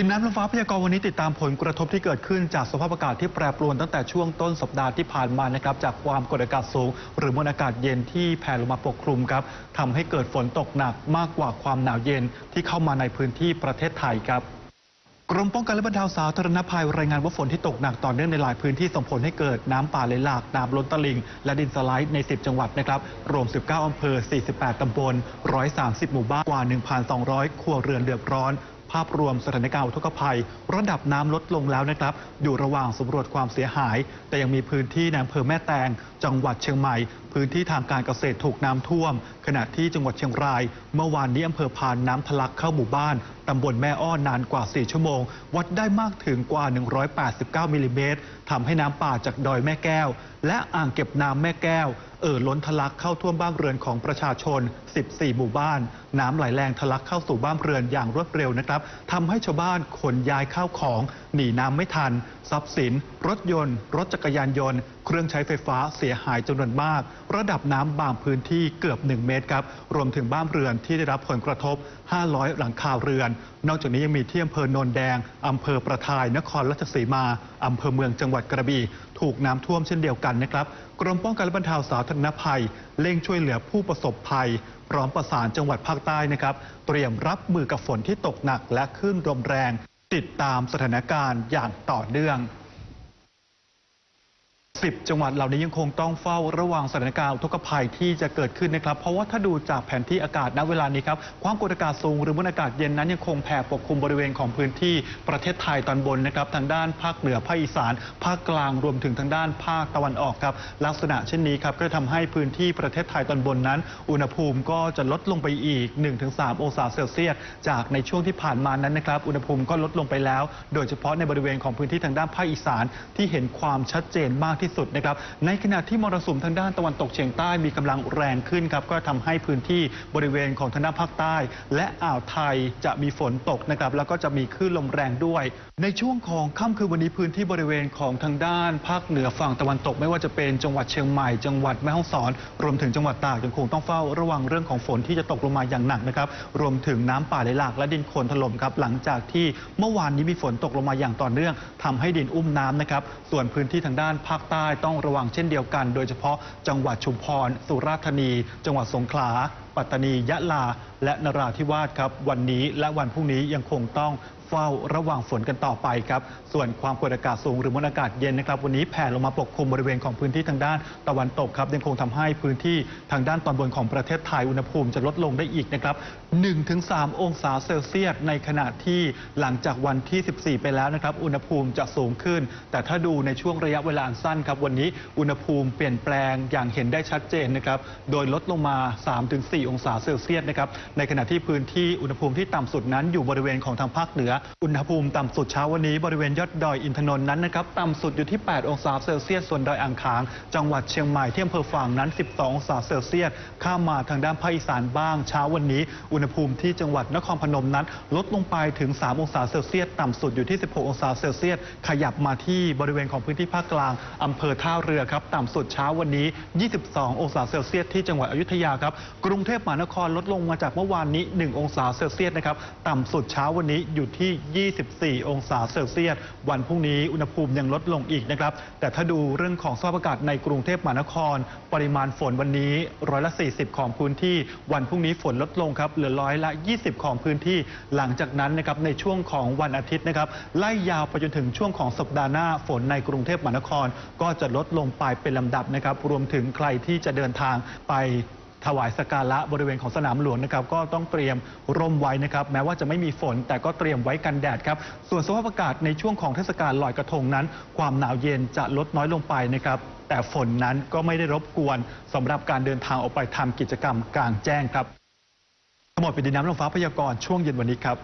ดินน้ำลมฟ้าพยากรณ์วันนี้ติดตามผลกระทบที่เกิดขึ้นจากสภาพอากาศที่แปรปรวนตั้งแต่ช่วงต้นสัปดาห์ที่ผ่านมานะครับจากความกดอากาศสูง หรือมวลอากาศเย็นที่แผ่ลงมาปกคลุมครับทำให้เกิดฝนตกหนักมากกว่าความหนาวเย็นที่เข้ามาในพื้นที่ประเทศไทยครับกรมป้องกันและบรรเทาสาธารณภัยรายงานว่าฝนที่ตกหนักต่อเนื่องในหลายพื้นที่ส่งผลให้เกิดน้ำป่าไหลหลากน้ำล้นตลิ่ง และดินสไลด์ใน 10 จังหวัดนะครับรวม 19 อำเภอ 48 ตำบล 130 หมู่บ้านกว่า 1,200 ครัวเรือนเดือดร้อน ภาพรวมสถานการณ์อุทกภัย ระดับน้ำลดลงแล้วนะครับ อยู่ระหว่างสำรวจความเสียหาย แต่ยังมีพื้นที่ในอำเภอแม่แตง จังหวัดเชียงใหม่ พื้นที่ทางการเกษตรถูกน้ำท่วม ขณะที่จังหวัดเชียงราย เมื่อวานนี้อำเภอพานน้ำทะลักเข้าหมู่บ้าน ตำบลแม่อ้อนนานกว่า 4 ชั่วโมง วัดได้มากถึงกว่า 189 มิลลิเมตรทำให้น้ำป่าจากดอยแม่แก้ว และอ่างเก็บน้ำแม่แก้ว เอ่อล้นทะลักเข้าท่วมบ้านเรือนของประชาชน 14 หมู่บ้าน น้ำไหลแรงทะลักเข้าสู่บ้านเรือนอย่างรวดเร็วนะครับทำให้ชาวบ้านขนย้ายข้าวของหนีน้ำไม่ทัน ทรัพย์สิน รถยนต์ รถจักรยานยนต์ เครื่องใช้ไฟฟ้าเสียหายจำนวนมาก ระดับน้ำบางพื้นที่เกือบ 1 เมตรครับ รวมถึงบ้านเรือนที่ได้รับผลกระทบ 500 หลังคาเรือนนอกจากนี้ยังมีที่อำเภอโนนแดง อำเภอประทาย นครราชสีมา อำเภอเมืองจังหวัดกระบี่ ถูกน้ำท่วมเช่นเดียวกันนะครับ กรมป้องกันและบรรเทาสาธารณภัย เร่งช่วยเหลือผู้ประสบภัย พร้อมประสานจังหวัดภาคใต้นะครับ เตรียมรับมือกับฝนที่ตกหนักและคลื่นลมแรง ติดตามสถานการณ์อย่างต่อเนื่อง 10 จังหวัดเหล่านี้ยังคงต้องเฝ้าระวังสถานการณ์อุทกภัยที่จะเกิดขึ้นนะครับ เพราะว่าถ้าดูจากแผนที่อากาศณเวลานี้ครับ ความกดอากาศสูงหรือมวลอากาศเย็นนั้นยังคงแผ่ปกคลุมบริเวณของพื้นที่ประเทศไทยตอนบนนะครับ ทางด้านภาคเหนือภาคอีสาน ภาคกลางรวมถึงทางด้านภาคตะวันออกครับ ลักษณะเช่นนี้ครับก็ทำให้พื้นที่ประเทศไทยตอนบนนั้น อุณหภูมิก็จะลดลงไปอีก 1-3 องศาเซลเซียสจากในช่วงที่ผ่านมานั้นนะครับ อุณหภูมิก็ลดลงไปแล้ว โดยเฉพาะในบริเวณของพื้นที่ทางด้านภาคอีสานที่เห็นความชัดเจนมากที่สุดนะครับ ในขณะที่มรสุมทางด้านตะวันตกเฉียงใต้มีกำลังแรงขึ้นครับ ก็ทำให้พื้นที่บริเวณของทางด้านภาคใต้ และอ่าวไทยจะมีฝนตกนะครับ แล้วก็จะมีคลื่นลมแรงด้วย ในช่วงของค่ำคืนวันนี้พื้นที่บริเวณของทางด้าน ภาคเหนือฝั่งตะวันตกไม่ว่าจะเป็นจังหวัดเชียงใหม่ จังหวัดแม่ฮ่องสอน รวมถึงจังหวัดตากยังคงต้องเฝ้าระวังเรื่องของฝนที่จะตกลงมาอย่างหนักนะครับ รวมถึงน้ำป่าไหลหลากและดินโคลนถล่มครับ หลังจากที่เมื่อวานนี้มีฝนตกลงมาอย่างต่อเนื่องทำให้ดินอุ้มน้ำนะครับ ส่วนพื้นที่ทางด้านภาคใต้ต้องระวังเช่นเดียวกัน โดยเฉพาะจังหวัดชุมพร สุราษฎร์ธานี จังหวัดสงขลา ปัตตานียะลา และนราธิวาสครับ วันนี้และวันพรุ่งนี้ยังคงต้องเฝ้าระวังฝนกันต่อไปครับ ส่วนความกดอากาศสูงหรือมวลอากาศเย็นนะครับ วันนี้แผ่ลงมาปกคลุมบริเวณของพื้นที่ทางด้านตะวันตกครับ ยังคงทำให้พื้นที่ทางด้านตอนบนของประเทศไทยอุณหภูมิจะลดลงได้อีกนะครับ 1-3 องศาเซลเซียส ในขณะที่หลังจากวันที่ 14 ไปแล้วนะครับ อุณหภูมิจะสูงขึ้น แต่ถ้าดูในช่วงระยะเวลาสั้นครับวันนี้อุณหภูมิเปลี่ยนแปลงอย่างเห็นได้ชัดเจนนะครับ โดยลดลงมา 3-4องศาเซลเซียสนะครับ ในขณะที่พื้นที่อุณหภูมิที่ต่ำสุดนั้นอยู่บริเวณของทางภาคเหนือ อุณหภูมิต่ำสุดเช้าวันนี้บริเวณยอดดอยอินทนนท์นั้นนะครับต่ำสุดอยู่ที่ 8 องศาเซลเซียส ส่วนดอยอ่างขาง จังหวัดเชียงใหม่ที่อำเภอฝางนั้น 12 องศาเซลเซียส ข้ามมาทางด้านภาคอีสานบ้าง เช้าวันนี้ อุณหภูมิที่จังหวัดนครพนมนั้น ลดลงไปถึง 3 องศาเซลเซียส ต่ำสุดอยู่ที่ 16 องศาเซลเซียส ขยับมาที่บริเวณของพื้นที่ภาคกลางอำเภอท่าเรือครับ ต่ำสุดเช้าวันนี้ 22 องศาเซลเซียสที่จังหวัดอยุธยาครับ กรุงเทพมหานครลดลงมาจากเมื่อวานนี้ 1 องศาเซลเซียสนะครับต่ำสุดเช้าวันนี้อยู่ที่ 24 องศาเซลเซียส วันพรุ่งนี้อุณหภูมิยังลดลงอีกนะครับ แต่ถ้าดูเรื่องของสภาพอากาศในกรุงเทพมหานคร ปริมาณฝนวันนี้ร้อยละ 40 ของพื้นที่ วันพรุ่งนี้ฝนลดลงครับเหลือร้อยละ 20 ของพื้นที่ หลังจากนั้นนะครับในช่วงของวันอาทิตย์นะครับไล่ยาวไปจนถึงช่วงของสัปดาห์หน้าฝนในกรุงเทพมหานคร ก็จะลดลงไปเป็นลำดับนะครับรวมถึงใครที่จะเดินทางไป ถวายสกการะบริเวณของสนามหลวงนะครับก็ต้องเตรียมร่มไว้นะครับ แม้ว่าจะไม่มีฝนแต่ก็เตรียมไว้กันแดดครับ ส่วนสภาพอากาศในช่วงของเทศกาลลอยกระทงนั้น ความหนาวเย็นจะลดน้อยลงไปนะครับแต่ฝนนั้นก็ไม่ได้รบกวนสำหรับการเดินทางออกไปทำกิจกรรมกลางแจ้งครับทั้งหมดเป็นดินน้ำลมฟ้าพยากรณ์ช่วงเย็นวันนี้ครับ